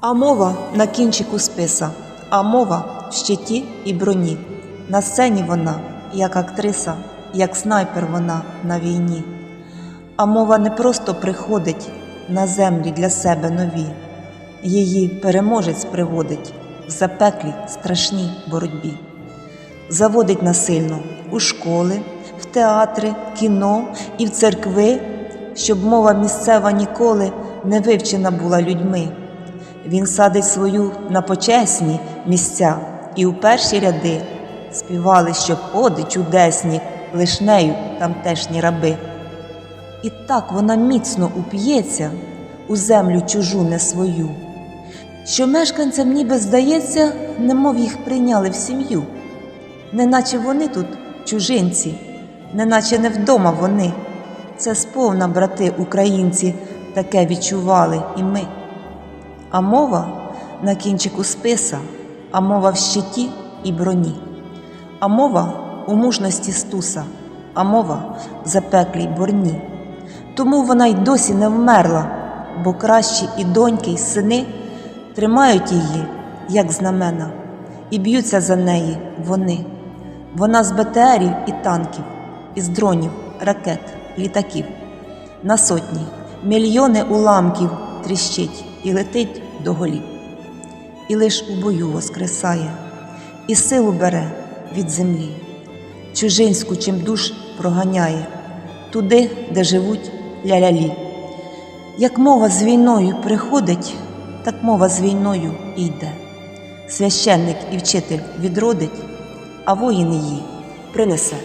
А мова на кінчику списа, а мова в щиті і броні. На сцені вона, як актриса, як снайпер вона на війні. А мова не просто приходить на землі для себе нові, її переможець приводить в запеклій страшній боротьбі. Заводить насильно у школи, в театри, кіно і в церкви, щоб мова місцева ніколи не вивчена була людьми. Він садить свою на почесні місця і у перші ряди співали, щоб оди чудесні, лиш нею тамтешні раби. І так вона міцно уп'ється у землю чужу не свою, що мешканцям ніби здається, немов їх прийняли в сім'ю, неначе вони тут чужинці, неначе не вдома вони. Це сповна, брати українці, таке відчували і ми. А мова на кінчику списа, а мова в щиті і броні, а мова у мужності стуса, а мова в запеклій борні. Тому вона й досі не вмерла, бо кращі і доньки, й сини тримають її, як знамена, і б'ються за неї вони. Вона з БТРів і танків, із дронів, ракет, літаків. На сотні, мільйони уламків тріщить і летить до голів. І лиш у бою воскресає, і силу бере від землі, чужинську чим душ проганяє, туди, де живуть ля-лялі. Як мова з війною приходить, так мова з війною йде. Священник і вчитель відродить, а воїн її принесе